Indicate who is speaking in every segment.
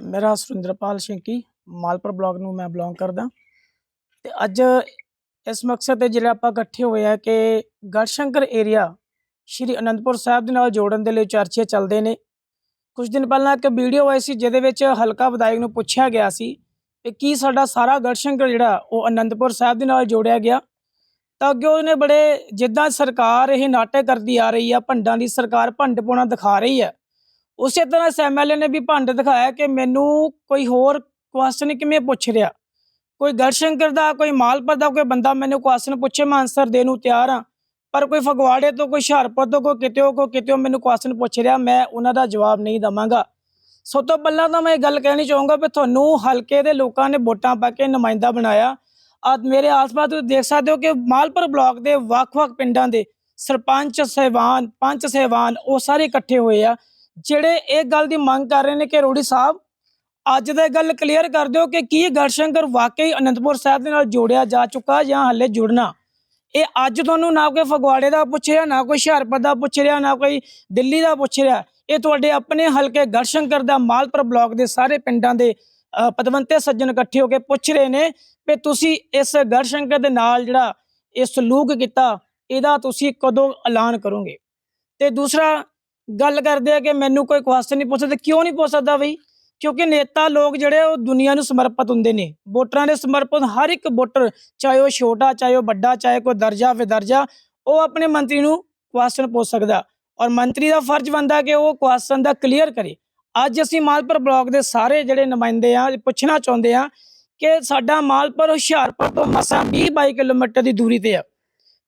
Speaker 1: ਮੇਰਾ ਸੁਰਿੰਦਰਪਾਲ ਸ਼ਿੰਕੀ, ਮਾਲਪੁਰ ਬਲਾਕ ਨੂੰ ਮੈਂ ਬਿਲੋਂਗ ਕਰਦਾ। ਤੇ ਅੱਜ ਇਸ ਮਕਸਦ ਤੇ ਜਿਹੜੇ ਆਪਾਂ ਇਕੱਠੇ ਹੋਏ ਆ ਕਿ ਗੜਸ਼ੰਕਰ ਏਰੀਆ ਸ਼੍ਰੀ ਅਨੰਦਪੁਰ ਸਾਹਿਬ ਦੇ ਨਾਲ ਜੋੜਨ ਦੇ ਲਈ ਚਰਚੇ ਚੱਲਦੇ ਨੇ। ਕੁਝ ਦਿਨ ਪਹਿਲਾਂ ਇੱਕ ਵੀਡੀਓ ਆਈ ਸੀ, ਜਿਹਦੇ ਵਿੱਚ ਹਲਕਾ ਵਿਧਾਇਕ ਨੂੰ ਪੁੱਛਿਆ ਗਿਆ ਸੀ ਕਿ ਕੀ ਸਾਡਾ ਸਾਰਾ ਗੜਸ਼ੰਕਰ ਜਿਹੜਾ, ਉਹ ਅਨੰਦਪੁਰ ਸਾਹਿਬ ਦੇ ਨਾਲ ਜੋੜਿਆ ਗਿਆ? ਤਾਂ ਅੱਗੇ ਉਹਨੇ ਬੜੇ ਜਿੱਦਾਂ ਸਰਕਾਰ ਇਹ ਨਾਟਕ ਕਰਦੀ ਆ ਰਹੀ ਆ, ਭੰਡਾਂ ਦੀ ਸਰਕਾਰ ਭੰਡ ਪਾਉਣਾ ਦਿਖਾ ਰਹੀ ਹੈ ਉਸੇ ਤਰ੍ਹਾਂ ਐਮਐਲਏ ਨੇ ਵੀ ਭੰਡ ਦਿਖਾਇਆ ਕਿ ਮੈਨੂੰ ਕੋਈ ਹੋਰ ਕੁਐਸਚਨ ਕਿਵੇਂ ਪੁੱਛ ਰਿਹਾ? ਕੋਈ ਗੜਸ਼ੰਕਰ ਦਾ, ਕੋਈ ਮਾਲਪੁਰ ਦਾ ਕੋਈ ਬੰਦਾ ਮੈਨੂੰ ਕੁਐਸਚਨ ਪੁੱਛੇ, ਮੈਂ ਆਨਸਰ ਦੇਣ ਨੂੰ ਤਿਆਰ ਹਾਂ। ਪਰ ਕੋਈ ਫਗਵਾੜੇ ਤੋਂ, ਕੋਈ ਹੁਸ਼ਿਆਰਪੁਰ ਤੋਂ, ਕੋਈ ਕਿਤੇੋਂ ਕੋਈ ਕਿਤੇੋਂ ਮੈਨੂੰ ਕੁਐਸਚਨ ਪੁੱਛ ਰਿਹਾ, ਮੈਂ ਉਹਨਾਂ ਦਾ ਜਵਾਬ ਨਹੀਂ ਦਵਾਂਗਾ। ਸੋ ਤੋਂ ਪਹਿਲਾਂ ਤਾਂ ਮੈਂ ਇਹ ਗੱਲ ਕਹਿਣੀ ਚਾਹੂੰਗਾ ਵੀ ਤੁਹਾਨੂੰ ਹਲਕੇ ਦੇ ਲੋਕਾਂ ਨੇ ਵੋਟਾਂ ਪਾ ਕੇ ਨੁਮਾਇੰਦਾ ਬਣਾਇਆ। ਅੱਜ ਮੇਰੇ ਆਸ-ਪਾਸ ਤੁਸੀਂ ਦੇਖ ਸਕਦੇ ਹੋ ਕਿ ਮਾਲਪੁਰ ਬਲਾਕ ਦੇ ਵੱਖ-ਵੱਖ ਪਿੰਡਾਂ ਦੇ ਸਰਪੰਚ, ਸਹਿਬਾਨ, ਪੰਚ ਸਹਿਬਾਨ ਉਹ ਸਾਰੇ ਇਕੱਠੇ ਹੋਏ ਆ। ਜਿਹੜੇ ਇਹ ਗੱਲ ਦੀ ਮੰਗ ਕਰ ਰਹੇ ਨੇ ਕਿ ਰੋੜੀ ਸਾਹਿਬ ਅੱਜ ਦਾ ਗੱਲ ਕਲੀਅਰ ਕਰ ਦਿਓ ਕਿ ਕੀ ਗੜਸ਼ੰਕਰ ਵਾਕਈ ਅਨੰਦਪੁਰ ਸਾਹਿਬ ਦੇ ਨਾਲ ਜੋੜਿਆ ਜਾ ਚੁੱਕਾ ਜਾਂ ਹੱਲੇ ਜੁੜਨਾ। ਇਹ ਅੱਜ ਤੁਹਾਨੂੰ ਨਾ ਕੋਈ ਫਗਵਾੜੇ ਦਾ ਪੁੱਛ ਰਿਹਾ ਨਾ ਕੋਈ ਹੁਸ਼ਿਆਰਪੁਰ ਦਾ ਪੁੱਛ ਰਿਹਾ ਨਾ ਕੋਈ ਦਿੱਲੀ ਦਾ ਪੁੱਛ ਰਿਹਾ। ਇਹ ਤੁਹਾਡੇ ਆਪਣੇ ਹਲਕੇ ਗੜਸ਼ੰਕਰ ਦਾ ਮਾਲਪੁਰ ਬਲਾਕ ਦੇ ਸਾਰੇ ਪਿੰਡਾਂ ਦੇ ਅ, ਪਤਵੰਤੇ ਸੱਜਣ ਇਕੱਠੇ ਹੋ ਕੇ ਪੁੱਛ ਰਹੇ ਨੇ ਕਿ ਤੁਸੀਂ ਇਸ ਗੜਸ਼ੰਕਰ ਦੇ ਨਾਲ ਜਿਹੜਾ ਇਹ ਸਲੂਕ ਕੀਤਾ ਇਹਦਾ ਤੁਸੀਂ ਕਦੋਂ ਐਲਾਨ ਕਰੋਗੇ? ਤੇ ਦੂਸਰਾ ਗੱਲ ਕਰਦੇ ਆ ਕਿ ਮੈਨੂੰ ਕੋਈ ਕੁਐਸਚਨ ਨਹੀਂ ਪੁੱਛ ਪੁੱਛਦਾ ਕਿਉਂ ਨਹੀਂ ਪੁੱਛ ਸਕਦਾ ਬਈ? ਕਿਉਂਕਿ ਨੇਤਾ ਲੋਕ ਜਿਹੜੇ ਉਹ ਦੁਨੀਆ ਨੂੰ ਸਮਰਪਿਤ ਹੁੰਦੇ ਨੇ। ਵੋਟਰਾਂ ਦੇ ਸਮਰਪਿਤ ਹਰ ਇੱਕ ਵੋਟਰ, ਚਾਹੇ ਉਹ ਛੋਟਾ, ਚਾਹੇ ਉਹ ਵੱਡਾ, ਚਾਹੇ ਕੋਈ ਦਰਜਾ, ਵਿਦਰਜਾ, ਉਹ ਆਪਣੇ ਮੰਤਰੀ ਨੂੰ ਕੁਐਸਚਨ ਪੁੱਛ ਸਕਦਾ। ਔਰ ਮੰਤਰੀ ਦਾ ਫਰਜ਼ ਬਣਦਾ ਕਿ ਉਹ ਕੁਐਸਚਨ ਦਾ ਕਲੀਅਰ ਕਰੇ। ਅੱਜ ਅਸੀਂ ਮਾਲਪੁਰ ਬਲਾਕ ਦੇ ਸਾਰੇ ਜਿਹੜੇ ਨੁਮਾਇੰਦੇ ਆ, ਪੁੱਛਣਾ ਚਾਹੁੰਦੇ ਆ ਕਿ ਸਾਡਾ ਮਾਲਪੁਰ ਹੁਸ਼ਿਆਰਪੁਰ ਤੋਂ ਮਸਾਂ 20 22 ਕਿਲੋਮੀਟਰ ਦੀ ਦੂਰੀ ਤੇ ਆ।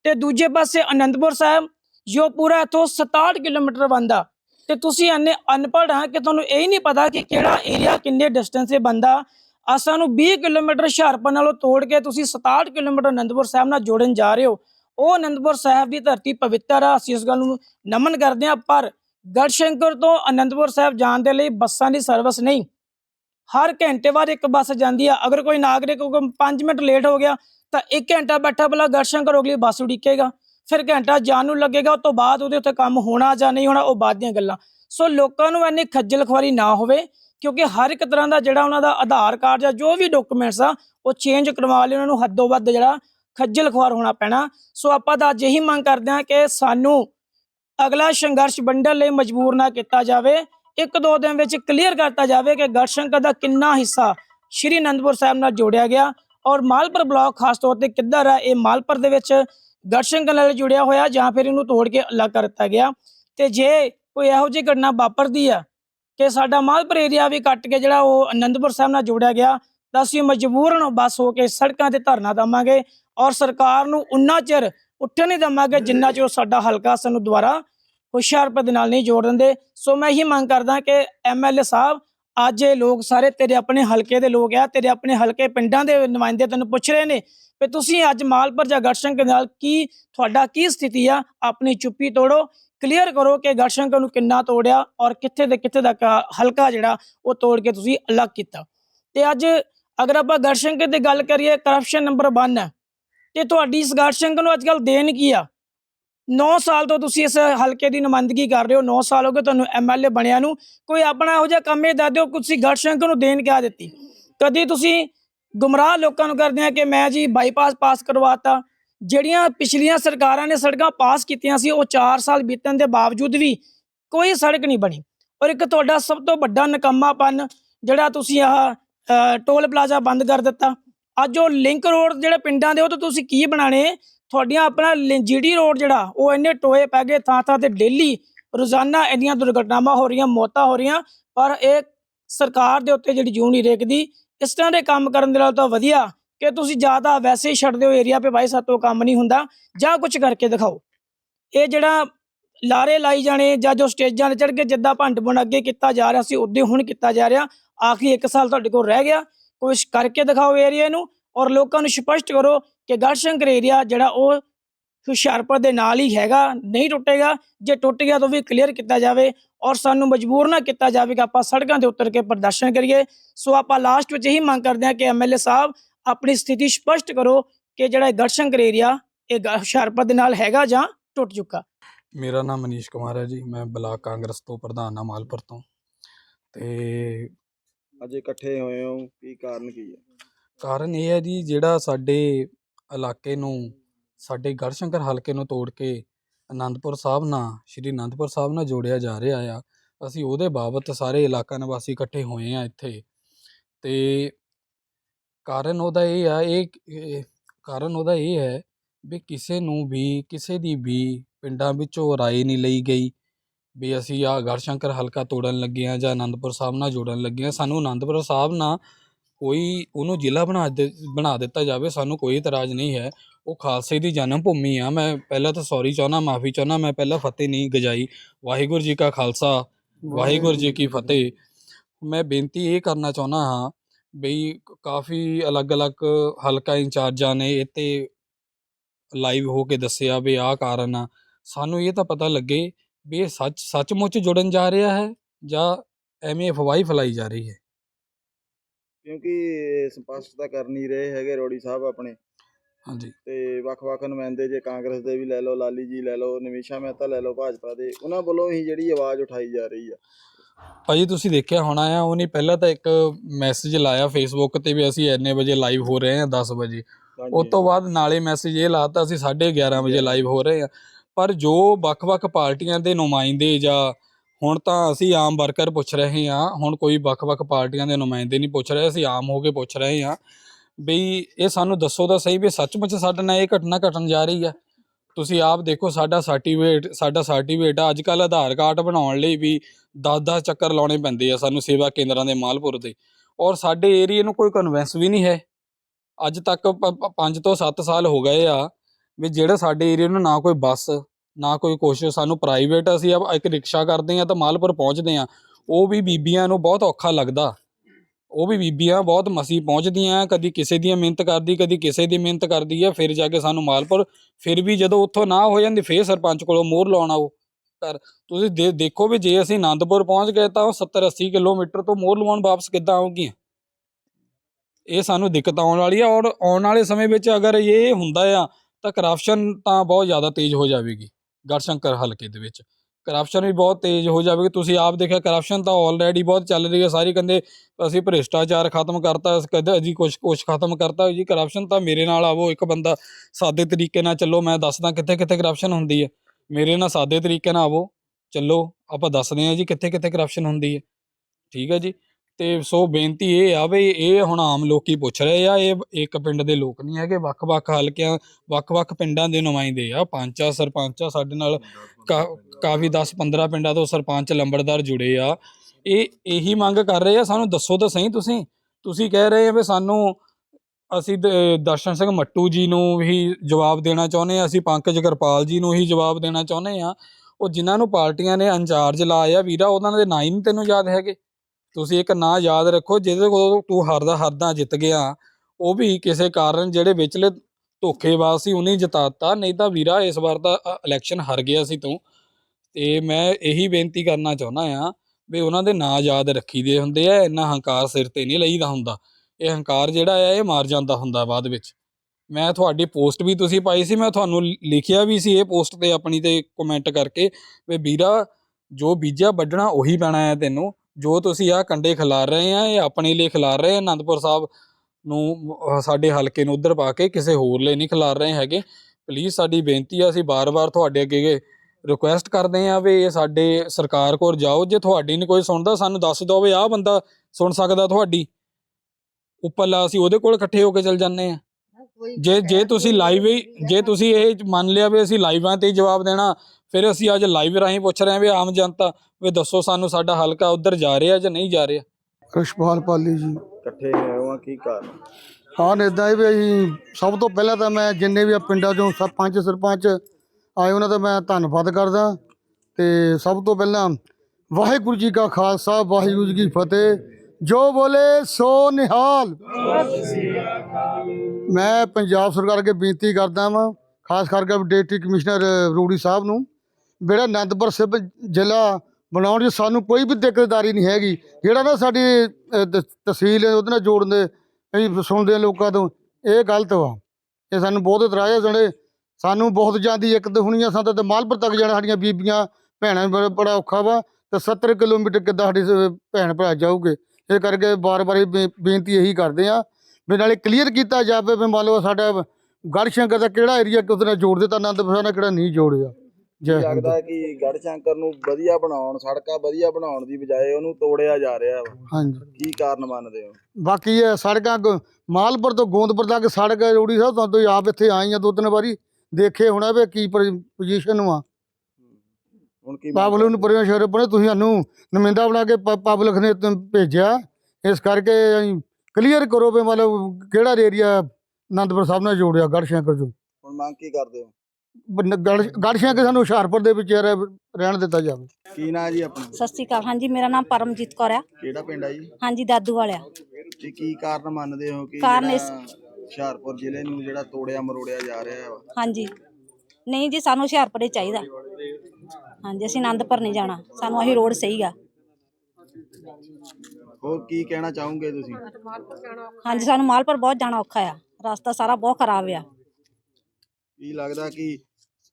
Speaker 1: ਤੇ ਦੂਜੇ ਪਾਸੇ ਅਨੰਦਪੁਰ ਸਾਹਿਬ ਜੋ ਪੂਰਾ ਇੱਥੋਂ 67 ਕਿਲੋਮੀਟਰ ਬੰਦਾ ਤੇ ਤੁਸੀਂ ਇੰਨੇ ਅਨਪੜ੍ਹ ਆ ਕਿ ਤੁਹਾਨੂੰ ਇਹ ਹੀ ਨਹੀਂ ਪਤਾ ਕਿ ਕਿਹੜਾ ਏਰੀਆ ਕਿੰਨੇ ਡਿਸਟੈਂਸ ਤੇ ਬੰਦਾ ਆ ਸਾਨੂੰ 20 ਕਿਲੋਮੀਟਰ ਹੁਸ਼ਿਆਰਪੁਰ ਨਾਲੋਂ ਤੋੜ ਕੇ ਤੁਸੀਂ 67 ਕਿਲੋਮੀਟਰ ਅਨੰਦਪੁਰ ਸਾਹਿਬ ਨਾਲ ਜੋੜਨ ਜਾ ਰਹੇ ਹੋ। ਉਹ ਅਨੰਦਪੁਰ ਸਾਹਿਬ ਦੀ ਧਰਤੀ ਪਵਿੱਤਰ ਆ, ਅਸੀਂ ਇਸ ਗੱਲ ਨੂੰ ਨਮਨ ਕਰਦੇ ਹਾਂ, ਪਰ ਗੜਸ਼ੰਕਰ ਤੋਂ ਅਨੰਦਪੁਰ ਸਾਹਿਬ ਜਾਣ ਦੇ ਲਈ ਬੱਸਾਂ ਦੀ ਸਰਵਿਸ ਨਹੀਂ। ਹਰ ਘੰਟੇ ਬਾਅਦ ਇੱਕ ਬੱਸ ਜਾਂਦੀ ਆ। ਅਗਰ ਕੋਈ ਨਾਗਰਿਕ 5 ਮਿੰਟ ਲੇਟ ਹੋ ਗਿਆ, ਤਾਂ 1 ਘੰਟਾ ਬੈਠਾ ਭਲਾ ਗੜਸ਼ੰਕਰ ਅਗਲੀ ਬੱਸ ਉਡੀਕੇਗਾ। ਫਿਰ ਘੰਟਾ ਜਾਣ ਨੂੰ ਲੱਗੇਗਾ, ਉਸ ਤੋਂ ਬਾਅਦ ਉਹਦੇ ਉੱਤੇ ਕੰਮ ਹੋਣਾ ਜਾਂ ਨਹੀਂ ਹੋਣਾ, ਉਹ ਬਾਅਦ ਦੀਆਂ ਗੱਲਾਂ। ਸੋ ਲੋਕਾਂ ਨੂੰ ਇੰਨੀ ਖੱਜਲ ਖੁਆਰੀ ਨਾ ਹੋਵੇ, ਕਿਉਂਕਿ ਹਰ ਇੱਕ ਤਰ੍ਹਾਂ ਦਾ ਜਿਹੜਾ ਉਹਨਾਂ ਦਾ ਆਧਾਰ ਕਾਰਡ ਜਾਂ ਜੋ ਵੀ ਡਾਕੂਮੈਂਟਸ ਆ, ਉਹ ਚੇਂਜ ਕਰਵਾ ਲਈ ਉਹਨਾਂ ਨੂੰ ਹੱਦੋਂ ਵੱਧ ਜਿਹੜਾ ਖੱਜਲ ਖੁਆਰ ਹੋਣਾ ਪੈਣਾ। ਸੋ ਆਪਾਂ ਤਾਂ ਅੱਜ ਇਹੀ ਮੰਗ ਕਰਦੇ ਹਾਂ ਕਿ ਸਾਨੂੰ ਅਗਲਾ ਸੰਘਰਸ਼ ਵੰਡਣ ਲਈ ਮਜਬੂਰ ਨਾ ਕੀਤਾ ਜਾਵੇ। ਇੱਕ ਦੋ ਦਿਨ ਵਿੱਚ ਕਲੀਅਰ ਕਰਤਾ ਜਾਵੇ ਕਿ ਗੜਸ਼ੰਕਰ ਦਾ ਕਿੰਨਾ ਹਿੱਸਾ ਸ਼੍ਰੀ ਅਨੰਦਪੁਰ ਸਾਹਿਬ ਨਾਲ ਜੋੜਿਆ ਗਿਆ। ਔਰ ਮਾਲਪੁਰ ਬਲਾਕ ਖਾਸ ਤੌਰ ਤੇ ਕਿੱਧਰ ਹੈ ਇਹ ਮਾਲਪੁਰ ਦੇ ਵਿੱਚ ਗੜਸ਼ੰਕਰ ਨਾਲ ਜੁੜਿਆ ਹੋਇਆ, ਜਾਂ ਫਿਰ ਇਹਨੂੰ ਤੋੜ ਕੇ ਅਲੱਗ ਕਰ ਦਿੱਤਾ ਗਿਆ। ਤੇ ਜੇ ਕੋਈ ਇਹੋ ਜਿਹੀ ਘਟਨਾ ਵਾਪਰਦੀ ਆ, ਕਿ ਸਾਡਾ ਮਾਲਪੁਰ ਏਰੀਆ ਵੀ ਕੱਟ ਕੇ ਜਿਹੜਾ ਉਹ ਅਨੰਦਪੁਰ ਸਾਹਿਬ ਨਾਲ ਜੋੜਿਆ ਗਿਆ, ਤਾਂ ਅਸੀਂ ਮਜਬੂਰਨ ਬਸ ਹੋ ਕੇ ਸੜਕਾਂ ਤੇ ਧਰਨਾ ਦਵਾਂਗੇ ਔਰ ਸਰਕਾਰ ਨੂੰ ਉਨਾ ਚਿਰ ਉੱਠਣ ਨਹੀਂ ਦਵਾਂਗੇ ਜਿੰਨਾ ਚਿਰ ਉਹ ਸਾਡਾ ਹਲਕਾ ਸਾਨੂੰ ਦੁਬਾਰਾ ਹੁਸ਼ਿਆਰਪੁਰ ਦੇ ਨਾਲ ਨਹੀਂ ਜੋੜ ਦਿੰਦੇ। ਸੋ ਮੈਂ ਇਹੀ ਮੰਗ ਕਰਦਾ ਕਿ ਐਮਐਲਏ ਸਾਹਿਬ, ਅੱਜ ਇਹ ਲੋਕ ਸਾਰੇ ਤੇਰੇ ਆਪਣੇ ਹਲਕੇ ਦੇ ਲੋਕ ਆ, ਤੇਰੇ ਆਪਣੇ ਹਲਕੇ ਪਿੰਡਾਂ ਦੇ ਨੁਮਾਇੰਦੇ ਤੈਨੂੰ ਪੁੱਛ ਰਹੇ ਨੇ ਵੀ ਤੁਸੀਂ ਅੱਜ ਮਾਲਪੁਰ ਜਾਂ ਗੜਸ਼ੰਕਰ ਨਾਲ ਕੀ, ਤੁਹਾਡਾ ਕੀ ਸਥਿਤੀ ਆ, ਆਪਣੀ ਚੁੱਪੀ ਤੋੜੋ ਕਲੀਅਰ ਕਰੋ ਕਿ ਗੜਸ਼ੰਕਰ ਨੂੰ ਕਿੰਨਾ ਤੋੜਿਆ ਔਰ ਕਿੱਥੇ ਦੇ ਕਿੱਥੇ ਤੱਕ ਹਲਕਾ ਜਿਹੜਾ ਉਹ ਤੋੜ ਕੇ ਤੁਸੀਂ ਅਲੱਗ ਕੀਤਾ। ਤੇ ਅੱਜ ਅਗਰ ਆਪਾਂ ਗੜਸ਼ੰਕ ਦੀ ਗੱਲ ਕਰੀਏ ਕਰਪਸ਼ਨ ਨੰਬਰ 1 ਹੈ। ਤੇ ਤੁਹਾਡੀ ਇਸ ਗੜਸ਼ੰਕਰ ਨੂੰ ਅੱਜ ਕੱਲ ਦੇਣ ਕੀ ਆ? 9 ਸਾਲ ਤੋਂ ਤੁਸੀਂ ਇਸ ਹਲਕੇ ਦੀ ਨੁਮਾਇੰਦਗੀ ਕਰ ਰਹੇ ਹੋ 9 ਸਾਲ ਹੋ ਗਏ ਤੁਹਾਨੂੰ ਐਮਐਲਏ ਬਣਿਆ ਨੂੰ। ਕੋਈ ਆਪਣਾ ਇਹੋ ਜਿਹਾ ਕੰਮ ਇਹ ਦੱਸ ਦਿਓ, ਤੁਸੀਂ ਗੜਸ਼ੰਕਰ ਨੂੰ ਦੇਣ ਕਿਆ ਦਿੱਤੀ? ਕਦੀ ਤੁਸੀਂ ਗੁੰਮਰਾਹ ਲੋਕਾਂ ਨੂੰ ਕਰਦੇ ਆ ਕਿ ਮੈਂ ਜੀ ਬਾਈਪਾਸ ਪਾਸ ਕਰਵਾਤਾ। ਜਿਹੜੀਆਂ ਪਿਛਲੀਆਂ ਸਰਕਾਰਾਂ ਨੇ ਸੜਕਾਂ ਪਾਸ ਕੀਤੀਆਂ ਸੀ, ਉਹ 4 ਸਾਲ ਬੀਤਣ ਦੇ ਬਾਵਜੂਦ ਵੀ ਕੋਈ ਸੜਕ ਨਹੀਂ ਬਣੀ। ਔਰ ਇੱਕ ਤੁਹਾਡਾ ਸਭ ਤੋਂ ਵੱਡਾ ਨਕੰਮਾਪਨ ਜਿਹੜਾ ਤੁਸੀਂ ਆਹ ਟੋਲ ਪਲਾਜ਼ਾ ਬੰਦ ਕਰ ਦਿੱਤਾ। ਅੱਜ ਉਹ ਲਿੰਕ ਰੋਡ ਜਿਹੜੇ ਪਿੰਡਾਂ ਦੇ, ਉਹ ਤਾਂ ਤੁਸੀਂ ਕੀ ਬਣਾਣੇ ਤੁਹਾਡੀਆਂ ਆਪਣਾ ਜੀਡੀ ਰੋਡ ਜਿਹੜਾ, ਉਹ ਇੰਨੇ ਟੋਏ ਪੈ ਗਏ ਥਾਂ ਥਾਂ ਤੇ ਡੇਲੀ ਰੋਜ਼ਾਨਾ ਇੰਨੀਆਂ ਦੁਰਘਟਨਾਵਾਂ ਹੋ ਰਹੀਆਂ, ਮੌਤਾਂ ਹੋ ਰਹੀਆਂ, ਪਰ ਇਹ ਸਰਕਾਰ ਦੇ ਉੱਤੇ ਜਿਹੜੀ ਜੂਨ ਨਹੀਂ ਰੇਕਦੀ ਇਸ ਤਰ੍ਹਾਂ ਦੇ ਕੰਮ ਕਰਨ ਦੇ ਨਾਲ ਤਾਂ ਵਧੀਆ ਕਿ ਤੁਸੀਂ ਜ਼ਿਆਦਾ ਵੈਸੇ ਹੀ ਛੱਡ ਦਿਓ ਏਰੀਆ 'ਤੇ ਭਾਈ ਸਾਤੋਂ ਕੰਮ ਨਹੀਂ ਹੁੰਦਾ, ਜਾਂ ਕੁਝ ਕਰਕੇ ਦਿਖਾਓ। ਇਹ ਜਿਹੜਾ ਲਾਰੇ ਲਾਈ ਜਾਣੇ ਜਾਂ ਜੋ ਸਟੇਜਾਂ ਤੇ ਚੜ ਕੇ ਜਿੱਦਾਂ ਭੰਡ ਬਣ ਅੱਗੇ ਕੀਤਾ ਜਾ ਰਿਹਾ ਸੀ, ਉਦੋਂ ਹੁਣ ਕੀਤਾ ਜਾ ਰਿਹਾ, ਆਖਰੀ 1 ਸਾਲ ਤੁਹਾਡੇ ਕੋਲ ਰਹਿ ਗਿਆ ਕੁਝ ਕਰਕੇ ਦਿਖਾਓ ਏਰੀਆ ਨੂੰ ਔਰ ਲੋਕਾਂ ਨੂੰ ਸਪਸ਼ਟ ਕਰੋ ਕਿ ਗੜਸ਼ੰਕਰ ਏਰੀਆ ਜਿਹੜਾ ਉਹ ਹੁਸ਼ਿਆਰਪੁਰ ਦੇ ਨਾਲ ਹੀ ਹੈਗਾ, ਨਹੀਂ ਟੁੱਟੇਗਾ, ਜੇ ਟੁੱਟ ਗਿਆ ਤਾਂ ਵੀ ਕਲੀਅਰ ਕੀਤਾ ਜਾਵੇ ਔਰ ਸਾਨੂੰ ਮਜਬੂਰ ਨਾ ਕੀਤਾ ਜਾਵੇ ਕਿ ਆਪਾਂ ਸੜਕਾਂ ਤੇ ਉਤਰ ਕੇ ਪ੍ਰਦਰਸ਼ਨ ਕਰੀਏ। ਸੋ ਆਪਾਂ ਲਾਸਟ ਵਿੱਚ ਇਹੀ ਮੰਗ ਕਰਦੇ ਹਾਂ ਕਿ ਐਮਐਲਏ ਸਾਹਿਬ ਆਪਣੀ ਸਥਿਤੀ ਸਪਸ਼ਟ ਕਰੋ ਕਿ ਜਿਹੜਾ ਇਹ ਗੜਸ਼ੰਕਰ ਏਰੀਆ ਇਹ ਹੁਸ਼ਿਆਰਪੁਰ ਦੇ ਨਾਲ ਹੈਗਾ ਜਾਂ ਟੁੱਟ ਚੁੱਕਾ।
Speaker 2: ਮੇਰਾ ਨਾਮ ਮਨੀਸ਼ ਕੁਮਾਰ ਹੈ ਜੀ। ਮੈਂ ਬਲਾਕ ਕਾਂਗਰਸ ਤੋਂ ਪ੍ਰਧਾਨ ਹਾਂ ਮਾਲਪੁਰ ਤੋਂ। ਤੇ ਅੱਜ ਇਕੱਠੇ ਹੋਏ ਹੋ ਕੀ ਕਾਰਨ ਕੀ ਹੈ?
Speaker 3: ਕਾਰਨ ਇਹ ਹੈ ਜੀ ਜਿਹੜਾ ਸਾਡੇ ਇਲਾਕੇ ਨੂੰ ਸਾਡੇ ਗੜਸ਼ੰਕਰ ਹਲਕੇ ਨੂੰ ਤੋੜ ਕੇ ਅਨੰਦਪੁਰ ਸਾਹਿਬ ਨਾਲ, ਸ਼੍ਰੀ ਅਨੰਦਪੁਰ ਸਾਹਿਬ ਨਾਲ ਜੋੜਿਆ ਜਾ ਰਿਹਾ ਆ। ਅਸੀਂ ਉਹਦੇ ਬਾਬਤ ਸਾਰੇ ਇਲਾਕਾ ਨਿਵਾਸੀ ਇਕੱਠੇ ਹੋਏ ਆ ਇੱਥੇ। ਤੇ ਕਾਰਨ ਉਹਦਾ ਇਹ ਆ, ਇਹ ਇਹ- ਕਾਰਨ ਉਹਦਾ ਇਹ ਹੈ ਵੀ ਕਿਸੇ ਨੂੰ ਵੀ, ਕਿਸੇ ਦੀ ਵੀ ਪਿੰਡਾਂ ਵਿੱਚੋਂ ਰਾਏ ਨਹੀਂ ਲਈ ਗਈ ਵੀ ਅਸੀਂ ਆ ਗੜਸ਼ੰਕਰ ਹਲਕਾ ਤੋੜਨ ਲੱਗੇ ਆ ਜਾਂ ਆਨੰਦਪੁਰ ਸਾਹਿਬ ਨਾਲ ਜੋੜਨ ਲੱਗੇ ਆ। ਸਾਨੂੰ ਆਨੰਦਪੁਰ ਸਾਹਿਬ ਨਾਲ ਕੋਈ ਉਹਨੂੰ ਜ਼ਿਲ੍ਹਾ ਬਣਾ ਦੇ, ਬਣਾ ਦਿੱਤਾ ਜਾਵੇ, ਸਾਨੂੰ ਕੋਈ ਇਤਰਾਜ਼ ਨਹੀਂ ਹੈ। ਉਹ ਖਾਲਸੇ ਦੀ ਜਨਮ ਭੂਮੀ ਆ। ਮੈਂ ਪਹਿਲਾਂ ਤਾਂ ਸੌਰੀ ਚਾਹੁੰਦਾ, ਮਾਫੀ ਚਾਹੁੰਦਾ। ਮੈਂ ਪਹਿਲਾਂ ਫਤਿਹ ਨਹੀਂ ਗਜਾਈ। ਵਾਹਿਗੁਰੂ ਜੀ ਕਾ ਖਾਲਸਾ, ਵਾਹਿਗੁਰੂ ਜੀ ਕੀ ਫਤਿਹ। ਮੈਂ ਬੇਨਤੀ ਇਹ ਕਰਨਾ ਚਾਹੁੰਦਾ ਹਾਂ ਬਈ ਕਾਫੀ ਅਲੱਗ-ਅਲੱਗ ਹਲਕਾ ਇੰਚਾਰਜਾਂ ਨੇ ਇਹ ਤੇ ਲਾਈਵ ਹੋ ਕੇ ਦੱਸਿਆ ਵੀ ਆਹ ਕਾਰਨ ਆ। ਸਾਨੂੰ ਇਹ ਤਾਂ ਪਤਾ ਲੱਗੇ ਵੀ ਇਹ ਸੱਚ, ਸੱਚਮੁੱਚ ਜੁੜਨ ਜਾ ਰਿਹਾ ਹੈ ਜਾਂ ਐਵੇਂ ਅਫਵਾਹੀ ਫੈਲਾਈ ਜਾ ਰਹੀ ਹੈ।
Speaker 2: ਕਿਉਂਕਿ ਸਪਸ਼ਟਤਾ ਕਰ ਨਹੀਂ ਰਹੇ ਹੈਗੇ ਰੋੜੀ ਸਾਹਿਬ ਆਪਣੇ।
Speaker 3: ਹਾਂਜੀ।
Speaker 2: ਤੇ ਵੱਖ-ਵੱਖ ਨੁਮਾਇੰਦੇ ਜੇ ਕਾਂਗਰਸ ਦੇ ਵੀ ਲੈ ਲਓ ਲਾਲੀ ਜੀ ਲੈ ਲਓ ਨਿਮਿਸ਼ਾ ਮਹਿਤਾ ਲੈ ਲਓ ਭਾਜਪਾ ਦੇ ਉਹਨਾਂ ਵੱਲੋਂ ਹੀ ਜਿਹੜੀ ਆਵਾਜ਼ ਉਠਾਈ ਜਾ ਰਹੀ ਆ।
Speaker 3: ਭਾਜੀ ਤੁਸੀਂ ਦੇਖਿਆ ਹੋਣਾ ਆ ਉਹਨੇ ਪਹਿਲਾਂ ਤਾਂ ਇੱਕ ਮੈਸੇਜ ਲਾਇਆ ਫੇਸਬੁੱਕ ਤੇ ਵੀ ਅਸੀਂ ਇੰਨੇ ਵਜੇ ਲਾਈਵ ਹੋ ਰਹੇ ਹਾਂ 10 ਵਜੇ। ਉਸ ਤੋਂ ਬਾਅਦ ਨਾਲੇ ਮੈਸੇਜ ਇਹ ਲਾਤਾ ਅਸੀਂ 11:30 ਵਜੇ ਲਾਈਵ ਹੋ ਰਹੇ ਹਾਂ ਪਰ ਜੋ ਵੱਖ-ਵੱਖ ਪਾਰਟੀਆਂ ਦੇ ਨੁਮਾਇੰਦੇ ਜਾਂ ਹੁਣ ਤਾਂ ਅਸੀਂ ਆਮ ਵਰਕਰ ਪੁੱਛ ਰਹੇ ਹਾਂ, ਹੁਣ ਕੋਈ ਵੱਖ-ਵੱਖ ਪਾਰਟੀਆਂ ਦੇ ਨੁਮਾਇੰਦੇ ਨਹੀਂ ਪੁੱਛ ਰਹੇ, ਅਸੀਂ ਆਮ ਹੋ ਕੇ ਪੁੱਛ ਰਹੇ ਹਾਂ ਬਈ ਇਹ ਸਾਨੂੰ ਦੱਸੋ ਤਾਂ ਸਹੀ ਵੀ ਸੱਚਮੁੱਚ ਸਾਡੇ ਨਾਲ ਇਹ ਘਟਨਾ ਘਟਣ ਜਾ ਰਹੀ ਆ ਤੁਸੀਂ ਆਪ ਦੇਖੋ ਸਾਡਾ ਸਰਟੀਫਿਕੇਟ ਸਾਡਾ ਸਰਟੀਫਿਕੇਟ ਆ ਅੱਜ ਕੱਲ ਆਧਾਰ ਕਾਰਡ ਬਣਾਉਣ ਲਈ ਵੀ 10-10 ਚੱਕਰ ਲਾਉਣੇ ਪੈਂਦੇ ਆ ਸਾਨੂੰ ਸੇਵਾ ਕੇਂਦਰਾਂ ਦੇ ਮਾਲਪੁਰ ਦੇ ਔਰ ਸਾਡੇ ਏਰੀਏ ਨੂੰ ਕੋਈ ਕਨਵੈਂਸ ਵੀ ਨਹੀਂ ਹੈ। ਅੱਜ ਤੱਕ 5 ਤੋਂ 7 ਸਾਲ ਹੋ ਗਏ ਆ ਵੀ ਜਿਹੜਾ ਸਾਡੇ ਏਰੀਆ ਨੂੰ ਨਾ ਕੋਈ ਬੱਸ ਨਾ ਕੋਈ ਕੁਛ, ਸਾਨੂੰ ਪ੍ਰਾਈਵੇਟ ਅਸੀਂ ਆਪ ਇੱਕ ਰਿਕਸ਼ਾ ਕਰਦੇ ਆ ਤਾਂ ਮਾਲਪੁਰ ਪਹੁੰਚਦੇ ਆ ਉਹ ਵੀ ਬੀਬੀਆਂ ਨੂੰ ਬਹੁਤ ਔਖਾ ਲੱਗਦਾ। ਉਹ ਵੀ ਬੀਬੀਆਂ ਬਹੁਤ ਮਸੀ ਪਹੁੰਚਦੀਆਂ, ਕਦੀ ਕਿਸੇ ਦੀਆਂ ਮਿਹਨਤ ਕਰਦੀ, ਕਦੀ ਕਿਸੇ ਦੀ ਮਿਹਨਤ ਕਰਦੀ ਆ ਫਿਰ ਜਾ ਕੇ ਸਾਨੂੰ ਮਾਲਪੁਰ, ਫਿਰ ਵੀ ਜਦੋਂ ਉੱਥੋਂ ਨਾ ਹੋ ਜਾਂਦੀ, ਫੇਰ ਸਰਪੰਚ ਕੋਲੋਂ ਮੋਹਰ ਲਾਉਣਾ ਉਹ ਕਰ ਤੁਸੀਂ ਦੇ- ਦੇਖੋ ਵੀ ਜੇ ਅਸੀਂ ਆਨੰਦਪੁਰ ਪਹੁੰਚ ਗਏ ਤਾਂ ਉਹ 70 80 ਕਿਲੋਮੀਟਰ ਤੋਂ ਮੋਹਰ ਲਵਾਉਣ ਵਾਪਸ ਕਿੱਦਾਂ ਆਉਗੀਆਂ ਇਹ ਸਾਨੂੰ ਦਿੱਕਤ ਆਉਣ ਵਾਲੀ ਆ ਔਰ ਆਉਣ ਵਾਲੇ ਸਮੇਂ ਵਿੱਚ ਅਗਰ ਇਹ ਹੁੰਦਾ ਆ, ਤਾਂ ਕਰਪਸ਼ਨ ਤਾਂ ਬਹੁਤ ਜ਼ਿਆਦਾ ਤੇਜ਼ ਹੋ ਜਾਵੇਗੀ। ਗੜਸ਼ੰਕਰ ਹਲਕੇ ਦੇ ਵਿੱਚ। ਕਰਪਸ਼ਨ ਵੀ ਬਹੁਤ ਤੇਜ਼ ਹੋ ਜਾਵੇਗੀ। ਤੁਸੀਂ ਆਪ ਦੇਖਿਆ ਕਰਪਸ਼ਨ ਤਾਂ ਆਲਰੇਡੀ ਬਹੁਤ ਚੱਲ ਰਹੀ ਹੈ। ਸਾਰੀ ਕਹਿੰਦੇ ਅਸੀਂ ਭ੍ਰਿਸ਼ਟਾਚਾਰ ਖਤਮ ਕਰਤਾ ਕਹਿੰਦੇ ਅਸੀਂ ਕੁਛ ਕੁਛ ਖਤਮ ਕਰਤਾ। ਜੀ ਕਰਪਸ਼ਨ ਤਾਂ ਮੇਰੇ ਨਾਲ ਆਵੋ। ਇੱਕ ਬੰਦਾ ਸਾਦੇ ਤਰੀਕੇ ਨਾਲ ਚੱਲੋ, ਮੈਂ ਦੱਸਦਾ ਕਿੱਥੇ ਕਿੱਥੇ ਕਰਪਸ਼ਨ ਹੁੰਦੀ ਹੈ। ਮੇਰੇ ਨਾਲ ਸਾਦੇ ਤਰੀਕੇ ਨਾਲ ਆਵੋ। ਚੱਲੋ, ਆਪਾਂ ਦੱਸਦੇ ਹਾਂ ਜੀ ਕਿੱਥੇ ਕਿੱਥੇ ਕਰਪਸ਼ਨ ਹੁੰਦੀ ਹੈ। ਠੀਕ ਹੈ ਜੀ? ਤੇ ਸੋ ਬੇਨਤੀ ਇਹ ਆ ਵੀ ਇਹ ਹੁਣ ਆਮ ਲੋਕੀ ਪੁੱਛ ਰਹੇ ਆ, ਇਹ ਇੱਕ ਪਿੰਡ ਦੇ ਲੋਕ ਨਹੀਂ ਹੈਗੇ, ਵੱਖ-ਵੱਖ ਹਲਕਿਆਂ, ਵੱਖ-ਵੱਖ ਪਿੰਡਾਂ ਦੇ ਨੁਮਾਇੰਦੇ ਆ। ਪੰਚ ਆ ਸਰਪੰਚ ਆ ਸਾਡੇ ਨਾਲ ਕਾ- ਕਾਫੀ 10-15 ਪਿੰਡਾਂ ਤੋਂ ਸਰਪੰਚ ਲੰਬੜਦਾਰ ਜੁੜੇ ਆ। ਇਹ, ਇਹੀ ਮੰਗ ਕਰ ਰਹੇ ਆ, ਸਾਨੂੰ ਦੱਸੋ ਤਾਂ ਸਹੀ ਤੁਸੀਂ। ਤੁਸੀਂ ਕਹਿ ਰਹੇ ਆ ਵੀ ਸਾਨੂੰ, ਅਸੀਂ ਦਰਸ਼ਨ ਸਿੰਘ ਮੱਟੂ ਜੀ ਨੂੰ ਹੀ ਜਵਾਬ ਦੇਣਾ ਚਾਹੁੰਦੇ ਆ, ਅਸੀਂ ਪੰਕਜ ਕਿਰਪਾਲ ਜੀ ਨੂੰ ਹੀ ਜਵਾਬ ਦੇਣਾ ਚਾਹੁੰਦੇ ਆ। ਉਹ ਜਿਨ੍ਹਾਂ ਨੂੰ ਪਾਰਟੀਆਂ ਨੇ ਇੰਚਾਰਜ ਲਾਇਆ ਵੀਰਾ, ਉਹਨਾਂ ਦੇ ਨਾਂ ਹੀ ਨਹੀਂ ਤੈਨੂੰ ਯਾਦ ਹੈਗੇ। ਤੁਸੀਂ ਇੱਕ ਨਾਂ ਯਾਦ ਰੱਖੋ, ਜਿਹਦੇ ਕੋਲ ਤੂੰ ਹਰਦਾ ਹਰਦਾ ਜਿੱਤ ਗਿਆ। ਉਹ ਵੀ ਕਿਸੇ ਕਾਰਨ ਜਿਹੜੇ ਵਿਚਲੇ ਧੋਖੇਬਾਜ਼ ਸੀ, ਉਹਨੇ ਜਿਤਾਤਾ, ਨਹੀਂ ਤਾਂ ਵੀਰਾ ਇਸ ਵਾਰ ਤਾਂ ਇਲੈਕਸ਼ਨ ਹਾਰ ਗਿਆ ਸੀ ਤੂੰ। ਤੇ ਮੈਂ ਇਹੀ ਬੇਨਤੀ ਕਰਨਾ ਚਾਹੁੰਦਾ ਆ ਵੀ ਉਹਨਾਂ ਦੇ ਨਾਂ ਯਾਦ ਰੱਖੀਦੇ ਹੁੰਦੇ ਆ, ਇੰਨਾ ਹੰਕਾਰ ਸਿਰ ਤੇ ਨਹੀਂ ਲਈਦਾ ਹੁੰਦਾ। ਇਹ ਹੰਕਾਰ ਜਿਹੜਾ ਆ, ਇਹ ਮਾਰ ਜਾਂਦਾ ਹੁੰਦਾ ਬਾਅਦ ਵਿੱਚ। ਮੈਂ ਤੁਹਾਡੀ ਪੋਸਟ ਵੀ ਤੁਸੀਂ ਪਾਈ ਸੀ, ਮੈਂ ਤੁਹਾਨੂੰ ਲਿਖਿਆ ਵੀ ਸੀ ਇਹ ਪੋਸਟ ਤੇ ਆਪਣੀ ਤੇ ਕਮੈਂਟ ਕਰਕੇ ਵੀ ਵੀਰਾ, ਜੋ ਬੀਜਿਆ ਵੱਢਣਾ ਉਹੀ ਪੈਣਾ ਹੈ ਤੈਨੂੰ। ਜੋ ਤੁਸੀਂ ਆ ਕੰਡੇ ਖਿਲਾਰ ਰਹੇ ਆ ਇਹ ਆਪਣੇ ਲਈ ਖਿਲਾਰ ਰਹੇ ਆ। ਆਨੰਦਪੁਰ ਸਾਹਿਬ ਨੂੰ ਸਾਡੇ ਹਲਕੇ ਨੂੰ ਉਧਰ ਪਾ ਕੇ ਕਿਸੇ ਹੋਰ ਲਈ ਨਹੀਂ ਖਿਲਾਰ ਰਹੇ ਹੈਗੇ। ਪਲੀਜ਼ ਸਾਡੀ ਬੇਨਤੀ ਆ ਅਸੀਂ ਬਾਰ-ਬਾਰ ਤੁਹਾਡੇ ਅੱਗੇ ਰਿਕੁਐਸਟ ਕਰਦੇ ਆ ਵੀ ਇਹ ਸਾਡੇ ਸਰਕਾਰ ਕੋਲ ਜਾਓ। ਜੇ ਤੁਹਾਡੀ ਨਹੀਂ ਕੋਈ ਸੁਣਦਾ ਸਾਨੂੰ ਦੱਸ ਦਿਓ ਵੀ ਆਹ ਬੰਦਾ ਸੁਣ ਸਕਦਾ ਤੁਹਾਡੀ। ਉੱਪਰਲਾ ਅਸੀਂ ਉਹਦੇ ਕੋਲ ਇਕੱਠੇ ਹੋ ਕੇ ਚੱਲ ਜਾਂਦੇ ਆ। ਜੇ ਜੇ ਤੁਸੀਂ ਲਾਈਵ ਜੇ ਤੁਸੀਂ ਇਹ ਮੰਨ ਲਿਆ ਵੀ ਅਸੀਂ ਲਾਈਵਾਂ ਤੇ ਜਵਾਬ ਦੇਣਾ ਫਿਰ ਅਸੀਂ ਅੱਜ ਲਾਈਵ ਰਾਹੀਂ ਪੁੱਛ ਰਹੇ ਹਾਂ ਵੀ ਆਮ ਜਨਤਾ ਵੀ ਦੱਸੋ ਸਾਨੂੰ ਸਾਡਾ ਹਲਕਾ ਉਧਰ ਜਾ ਰਿਹਾ ਜਾਂ ਨਹੀਂ ਜਾ ਰਿਹਾ।
Speaker 4: ਰਿਸ਼ਪਾਲ ਪਾਲੀ ਜੀ।
Speaker 2: ਇਕੱਠੇ ਹੋਏ ਹੋ ਕੀ ਕਾਰਨ?
Speaker 4: ਹਾਂ ਇਦਾਂ ਹੀ ਵੀ ਅਸੀਂ ਸਭ ਤੋਂ ਪਹਿਲਾਂ ਤਾਂ ਮੈਂ ਜਿੰਨੇ ਵੀ ਆ ਪਿੰਡਾਂ ਚੋਂ ਸਰਪੰਚ ਸਰਪੰਚ ਆਏ ਉਹਨਾਂ ਦਾ ਮੈਂ ਧੰਨਵਾਦ ਕਰਦਾ। ਤੇ ਸਭ ਤੋਂ ਪਹਿਲਾਂ ਵਾਹਿਗੁਰੂ ਜੀ ਕਾ ਖਾਲਸਾ ਵਾਹਿਗੁਰੂ ਜੀ ਕੀ ਫਤਿਹ। ਜੋ ਬੋਲੇ ਸੋ ਨਿਹਾਲ। ਮੈਂ ਪੰਜਾਬ ਸਰਕਾਰ ਅੱਗੇ ਬੇਨਤੀ ਕਰਦਾ ਵਾਂ ਖਾਸ ਕਰਕੇ ਡਿਪਟੀ ਕਮਿਸ਼ਨਰ ਰੂੜੀ ਸਾਹਿਬ ਨੂੰ ਜਿਹੜਾ ਅਨੰਦਪੁਰ ਸਾਹਿਬ ਜ਼ਿਲ੍ਹਾ ਬਣਾਉਣ 'ਚ ਸਾਨੂੰ ਕੋਈ ਵੀ ਦਿੱਕਤਦਾਰੀ ਨਹੀਂ ਹੈਗੀ। ਜਿਹੜਾ ਨਾ ਸਾਡੀ ਤਹਿਸੀਲ ਉਹਦੇ ਨਾਲ ਜੋੜਨ ਦੇ, ਅਸੀਂ ਸੁਣਦੇ ਲੋਕਾਂ ਤੋਂ, ਇਹ ਗਲਤ ਵਾ। ਇਹ ਸਾਨੂੰ ਬਹੁਤ ਇਤਰਾਜ਼ ਹੈ ਸਾਡੇ ਸਾਨੂੰ ਬਹੁਤ ਜਾਂਦੀ ਇੱਕ ਤਾਂ ਹੁਣੀਆਂ ਸਾਡਾ ਤੇ ਮਾਲਪੁਰ ਤੱਕ ਜਾਣਾ, ਸਾਡੀਆਂ ਬੀਬੀਆਂ, ਭੈਣਾਂ ਬੜਾ- ਔਖਾ ਵਾ, ਤੇ 70 ਕਿਲੋਮੀਟਰ ਕਿੱਦਾਂ ਸਾਡੀ ਭੈਣ ਭਰਾ ਜਾਊਗੇ। ਇਹ ਕਰਕੇ ਬਾਰ-ਬਾਰ ਇਹ ਬੇ- ਬੇਨਤੀ ਇਹੀ ਕਰਦੇ ਆ ਵੀ ਨਾਲੇ ਕਲੀਅਰ ਕੀਤਾ ਜਾਵੇ, ਵੀ ਮੰਨ ਲਓ ਸਾਡਾ ਗੜਸ਼ੰਕਰ ਦਾ ਕਿਹੜਾ ਏਰੀਆ ਕਿਸ ਨਾਲ ਜੋੜ ਦਿੱਤਾ ਆਨੰਦਪੁਰ ਨਾਲ ਕਿਹੜਾ ਨਹੀਂ ਜੋੜਿਆ। ਜੈ ਹਿੰਦ
Speaker 2: ਲੱਗਦਾ ਕਿ ਗੜ ਸ਼ੰਕਰ ਨੂੰ ਵਧੀਆ ਬਣਾਉਣ ਸੜਕਾਂ ਵਧੀਆ ਬਣਾਉਣ ਦੀ ਬਜਾਏ ਉਹਨੂੰ ਤੋੜਿਆ ਜਾ ਰਿਹਾ ਵਾ।
Speaker 4: ਹਾਂਜੀ।
Speaker 2: ਕੀ ਕਾਰਨ ਮੰਨਦੇ ਹੋ?
Speaker 4: ਬਾਕੀ ਇਹ ਸੜਕਾਂ ਗ- ਮਾਲਪੁਰ ਤੋਂ ਗੋਂਦਪੁਰ ਤੱਕ ਸੜਕ ਹੈ ਰੋੜੀ ਸਾਹਿਬ ਤੁਹਾਨੂੰ ਆਪ ਇੱਥੇ ਆਏ ਆ ਦੋ ਤਿੰਨ ਵਾਰੀ। ਦੇਖੇ ਹੋਣਾ ਵੀ ਕੀ ਪੋਜੀਸ਼ਨ ਵਾ
Speaker 2: ਹੁਣ ਕੀ
Speaker 4: ਪਬਲਿਕ ਨੂੰ ਪਰਮੇਸ਼ਰ ਬਣੇ ਤੁਸੀਂ ਸਾਨੂੰ ਨੁਮਾਇੰਦਾ ਬਣਾ ਕੇ ਪਬਲਿਕ ਨੇ ਤੁਮ ਭੇਜਿਆ। ਇਸ ਕਰਕੇ ਕਲੀਅਰ ਕਰੋ ਵੀ ਮਤਲਬ ਕਿਹੜਾ ਏਰੀਆ ਆਨੰਦਪੁਰ ਸਾਹਿਬ ਨਾਲ ਜੋੜਿਆ ਗੜਸ਼ੰਕਰ ਜੋ
Speaker 2: ਹੁਣ ਮੰਗ ਕੀ ਕਰਦੇ ਹੋ?
Speaker 4: ਗੜਸ਼ੰਕਰ ਸਾਨੂੰ ਹੁਸ਼ਿਆਰਪੁਰ ਦੇ ਵਿੱਚ ਰਹਿ- ਰਹਿਣ ਦਿੱਤਾ ਜਾਵੇ।
Speaker 2: ਕੀ ਨਾਂ ਜੀ ਆਪਣਾ?
Speaker 5: ਸਤਿ ਸ਼੍ਰੀ ਅਕਾਲ। ਹਾਂਜੀ ਮੇਰਾ ਨਾਮ ਪਰਮਜੀਤ ਕੌਰ ਆ।
Speaker 2: ਕਿਹੜਾ ਪਿੰਡ ਆ ਜੀ?
Speaker 5: ਹਾਂਜੀ ਦਾਦੂ ਵਾਲਿਆ।
Speaker 2: ਤੇ ਕੀ ਕਾਰਨ ਮੰਨਦੇ ਹੋ ਕਿ
Speaker 5: ਕਾਰਨ
Speaker 2: ਜਿਹੜਾ
Speaker 5: ਇਸ-
Speaker 2: ਹੁਸ਼ਿਆਰਪੁਰ ਜ਼ਿਲ੍ਹੇ ਨੂੰ ਜਿਹੜਾ ਤੋੜਿਆ ਮਰੋੜਿਆ ਜਾ ਰਿਹਾ ਵਾ?
Speaker 5: ਹਾਂਜੀ। ਨਹੀਂ ਜੀ ਸਾਨੂੰ ਹੁਸ਼ਿਆਰਪੁਰ ਹੀ ਚਾਹੀਦਾ। ਹਾਂਜੀ ਅਸੀਂ ਆਨੰਦਪੁਰ ਨਹੀਂ ਜਾਣਾ। ਸਾਨੂੰ ਆਹੀ ਰੋਡ ਸਹੀ ਆ।
Speaker 2: ਹੋਰ ਕੀ ਕਹਿਣਾ ਚਾਹੋਗੇ ਤੁਸੀਂ?
Speaker 5: ਹਾਂਜੀ ਸਾਨੂੰ ਮਾਲਪੁਰ ਬਹੁਤ ਜਾਣਾ ਔਖਾ ਆ। ਰਸਤਾ ਸਾਰਾ ਬਹੁਤ ਖਰਾਬ ਆ।
Speaker 2: ਕੀ ਲੱਗਦਾ ਕਿ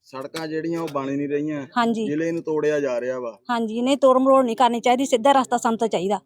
Speaker 2: ਸੜਕਾਂ ਜਿਹੜੀਆਂ ਉਹ ਬਣ ਨਹੀਂ ਰਹੀਆਂ
Speaker 5: ਹਾਂਜੀ।
Speaker 2: ਜ਼ਿਲ੍ਹੇ ਨੂੰ ਤੋੜਿਆ ਜਾ ਰਿਹਾ ਵਾ।
Speaker 5: ਹਾਂਜੀ ਨਹੀਂ ਤੋੜ ਮਰੋੜ ਨਹੀਂ ਕਰਨੀ ਚਾਹੀਦੀ ਸਿੱਧਾ ਰਸਤਾ ਸਾਨੂੰ ਤਾਂ ਚਾਹੀਦਾ।